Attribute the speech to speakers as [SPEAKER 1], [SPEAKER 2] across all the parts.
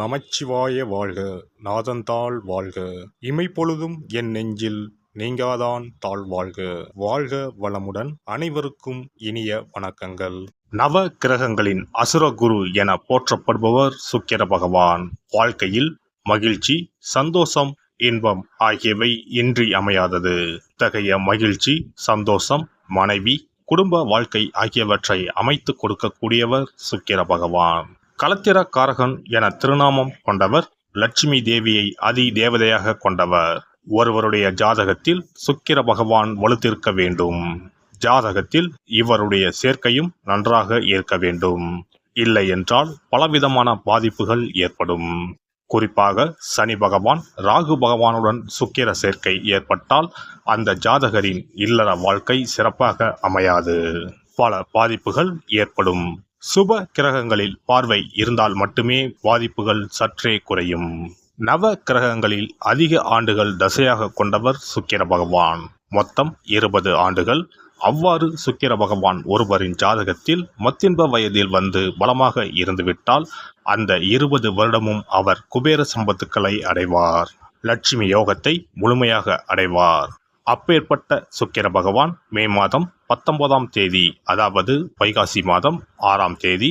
[SPEAKER 1] நமச்சிவாய வாழ்க நாதந்தாள் வாழ்க இமைப்பொழுதும் என் நெஞ்சில் நீங்காதான் தாழ் வாழ்க வாழ்க வளமுடன் அனைவருக்கும் இனிய வணக்கங்கள்
[SPEAKER 2] நவ கிரகங்களின் அசுரகுரு என போற்றப்படுபவர் சுக்கிர பகவான் வாழ்க்கையில் மகிழ்ச்சி சந்தோஷம் இன்பம் ஆகியவை இன்றி அமையாதது இத்தகைய மகிழ்ச்சி சந்தோஷம் மனைவி குடும்ப வாழ்க்கை ஆகியவற்றை அமைத்து கொடுக்கக்கூடியவர் சுக்கிர பகவான் காரகன் என திருநாமம் கொண்டவர் லட்சுமி தேவியை அதி தேவதையாக கொண்டவர் ஒருவருடைய ஜாதகத்தில் சுக்கிர பகவான் வலுத்திருக்க வேண்டும் ஜாதகத்தில் இவருடைய சேர்க்கையும் நன்றாக இருக்க வேண்டும் இல்லை என்றால் பலவிதமான பாதிப்புகள் ஏற்படும் குறிப்பாக சனி பகவான் ராகு பகவானுடன் சுக்கிர சேர்க்கை ஏற்பட்டால் அந்த ஜாதகரின் இல்லற வாழ்க்கை சிறப்பாக அமையாது பல பாதிப்புகள் ஏற்படும் சுப கிரகங்களில் பார்வை இருந்தால் மட்டுமே பாதிப்புகள் சற்றே குறையும் நவ கிரகங்களில் அதிக ஆண்டுகள் தசையாக கொண்டவர் சுக்கிர பகவான் மொத்தம் இருபது ஆண்டுகள் அவ்வாறு சுக்கிர பகவான் ஒருவரின் ஜாதகத்தில் மத்தின்ப வயதில் வந்து பலமாக இருந்துவிட்டால் அந்த இருபது வருடமும் அவர் குபேர சம்பத்துக்களை அடைவார் லட்சுமி யோகத்தை முழுமையாக அடைவார் அப்பேற்பட்ட சுக்கிர பகவான் மே மாதம் பத்தொன்பதாம் தேதி அதாவது வைகாசி மாதம் ஆறாம் தேதி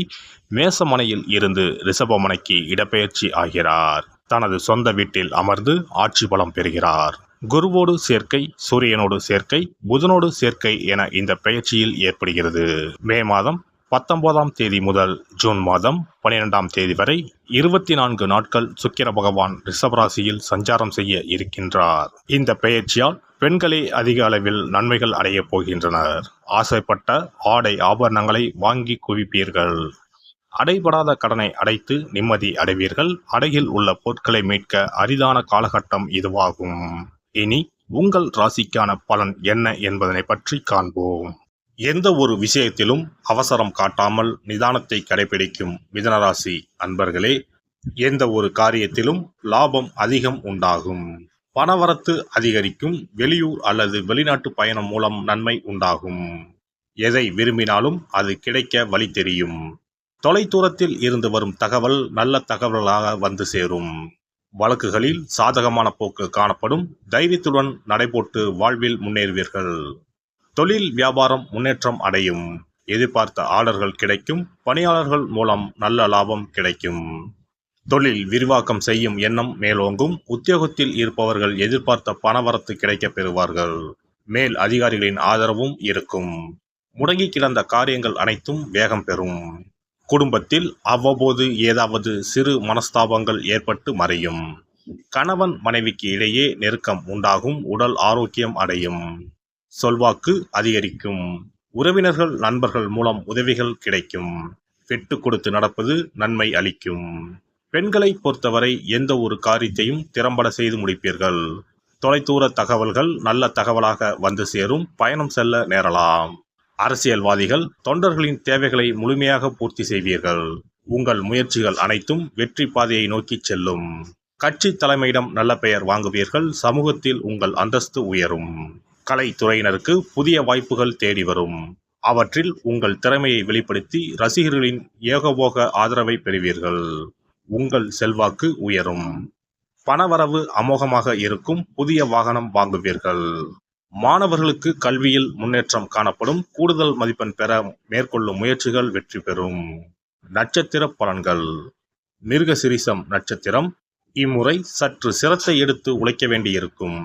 [SPEAKER 2] மேசமனையில் இருந்து ரிஷபமனைக்கு இடப்பெயர்ச்சி ஆகிறார் தனது சொந்த வீட்டில் அமர்ந்து ஆட்சி பலம் பெறுகிறார் குருவோடு சேர்க்கை சூரியனோடு சேர்க்கை புதனோடு சேர்க்கை என இந்த பயிற்சியில் ஏற்படுகிறது மே மாதம் பத்தொன்பதாம் தேதி முதல் ஜூன் மாதம் பனிரெண்டாம் தேதி வரை இருபத்தி நான்கு நாட்கள் சுக்கிர பகவான் ரிஷபராசியில் சஞ்சாரம் செய்ய இருக்கின்றார் இந்த பெயர்ச்சியால் பெண்களே அதிக அளவில் நன்மைகள் அடையப் போகின்றனர் ஆசைப்பட்ட ஆடை ஆபரணங்களை வாங்கி குவிப்பீர்கள் அடைபடாத கடனை அடைத்து நிம்மதி அடைவீர்கள் அடையில் உள்ள பொருட்களை மீட்க அரிதான காலகட்டம் இதுவாகும் இனி உங்கள் ராசிக்கான பலன் என்ன என்பதனை பற்றி காண்போம் எந்த ஒரு விஷயத்திலும் அவசரம் காட்டாமல் நிதானத்தை கடைபிடிக்கும் மிதனராசி அன்பர்களே எந்த ஒரு காரியத்திலும் லாபம் அதிகம் உண்டாகும் பணவரத்து அதிகரிக்கும் வெளியூர் அல்லது வெளிநாட்டு பயணம் மூலம் நன்மை உண்டாகும் எதை விரும்பினாலும் அது கிடைக்க வழி தெரியும் தொலைதூரத்தில் இருந்து வரும் தகவல் நல்ல தகவலாக வந்து சேரும் வழக்குகளில் சாதகமான போக்கு காணப்படும் தைரியத்துடன் நடைபோட்டு வாழ்வில் முன்னேறுவீர்கள் தொழில் வியாபாரம் முன்னேற்றம் அடையும் எதிர்பார்த்த ஆர்டர்கள் கிடைக்கும் பணியாளர்கள் மூலம் நல்ல லாபம் கிடைக்கும் தொழில் விரிவாக்கம் செய்யும் எண்ணம் மேலோங்கும் உத்தியோகத்தில் இருப்பவர்கள் எதிர்பார்த்த பணவரத்து கிடைக்கப் பெறுவார்கள் மேல் அதிகாரிகளின் ஆதரவும் இருக்கும் முடங்கி கிடந்த காரியங்கள் அனைத்தும் வேகம் பெறும் குடும்பத்தில் அவ்வப்போது ஏதாவது சிறு மனஸ்தாபங்கள் ஏற்பட்டு மறையும் கணவன் மனைவிக்கு இடையே நெருக்கம் உண்டாகும் உடல் ஆரோக்கியம் அடையும் சொல்வாக்கு அதிகரிக்கும் உறவினர்கள் நண்பர்கள் மூலம் உதவிகள் கிடைக்கும் விட்டு கொடுத்து நடப்பது நன்மை அளிக்கும் பெண்களை பொறுத்தவரை எந்த ஒரு காரியத்தையும் திறம்பட செய்து முடிப்பீர்கள் தொலைதூர தகவல்கள் நல்ல தகவலாக வந்து சேரும் பயணம் செல்ல நேரலாம் அரசியல்வாதிகள் தொண்டர்களின் தேவைகளை முழுமையாக பூர்த்தி செய்வீர்கள் உங்கள் முயற்சிகள் அனைத்தும் வெற்றி பாதையை நோக்கி செல்லும் கட்சி தலைமையிடம் நல்ல பெயர் வாங்குவீர்கள் சமூகத்தில் உங்கள் அந்தஸ்து உயரும் கலைத்துறையினருக்கு புதிய வாய்ப்புகள் தேடி வரும் அவற்றில் உங்கள் திறமையை வெளிப்படுத்தி ரசிகர்களின் ஏகபோக ஆதரவை பெறுவீர்கள் உங்கள் செல்வாக்கு உயரும் பணவரவு அமோகமாக இருக்கும் புதிய வாகனம் வாங்குவீர்கள் மாணவர்களுக்கு கல்வியில் முன்னேற்றம் காணப்படும் கூடுதல் மதிப்பெண் பெற மேற்கொள்ளும் முயற்சிகள் வெற்றி பெறும் நட்சத்திர பலன்கள் மிருகசிரிசம் நட்சத்திரம் இம்முறை சற்று சிரத்தை எடுத்து உழைக்க வேண்டியிருக்கும்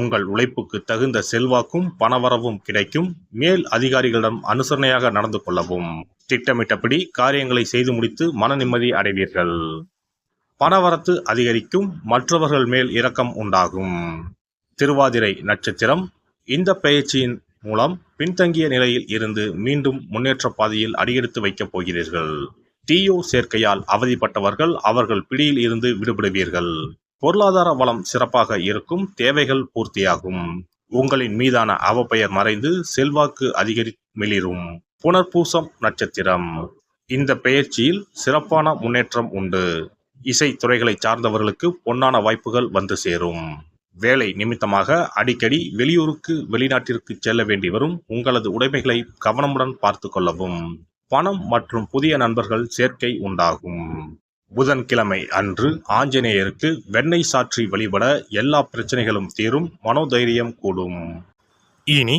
[SPEAKER 2] உங்கள் உழைப்புக்கு தகுந்த செல்வாக்கும் பணவரவும் கிடைக்கும் மேல் அதிகாரிகளிடம் அனுசரணையாக நடந்து கொள்ளவும் திட்டமிட்டபடி காரியங்களை செய்து முடித்து மன நிம்மதி அடைவீர்கள் பணவரத்து அதிகரிக்கும் மற்றவர்கள் மேல் இரக்கம் உண்டாகும் திருவாதிரை நட்சத்திரம் இந்த பயிற்சியின் மூலம் பின்தங்கிய நிலையில் இருந்து மீண்டும் முன்னேற்ற பாதையில் அடியெடுத்து வைக்கப் போகிறீர்கள் தீயோ சேர்க்கையால் அவதிப்பட்டவர்கள் அவர்கள் பிடியில் இருந்து விடுபடுவீர்கள் பொருளாதார வளம் சிறப்பாக இருக்கும் தேவைகள் பூர்த்தியாகும் உங்களின் மீதான அவப்பெயர் மறைந்து செல்வாக்கு அதிகரி மிளிரும் புனர்பூசம் நட்சத்திரம் இந்த பெயர்ச்சியில் சிறப்பான முன்னேற்றம் உண்டு இசை துறைகளை சார்ந்தவர்களுக்கு பொன்னான வாய்ப்புகள் வந்து சேரும் வேலை நிமித்தமாக அடிக்கடி வெளியூருக்கு வெளிநாட்டிற்கு செல்ல வேண்டி வரும் உங்களது உடைமைகளை கவனமுடன் பார்த்து கொள்ளவும் பணம் மற்றும் புதிய நண்பர்கள் சேர்க்கை உண்டாகும் புதன்கிழமை அன்று ஆஞ்சநேயருக்கு வெண்ணெய் சாற்றி வழிபட எல்லா பிரச்சனைகளும் தீரும் மனோதைரியம் கூடும் இனி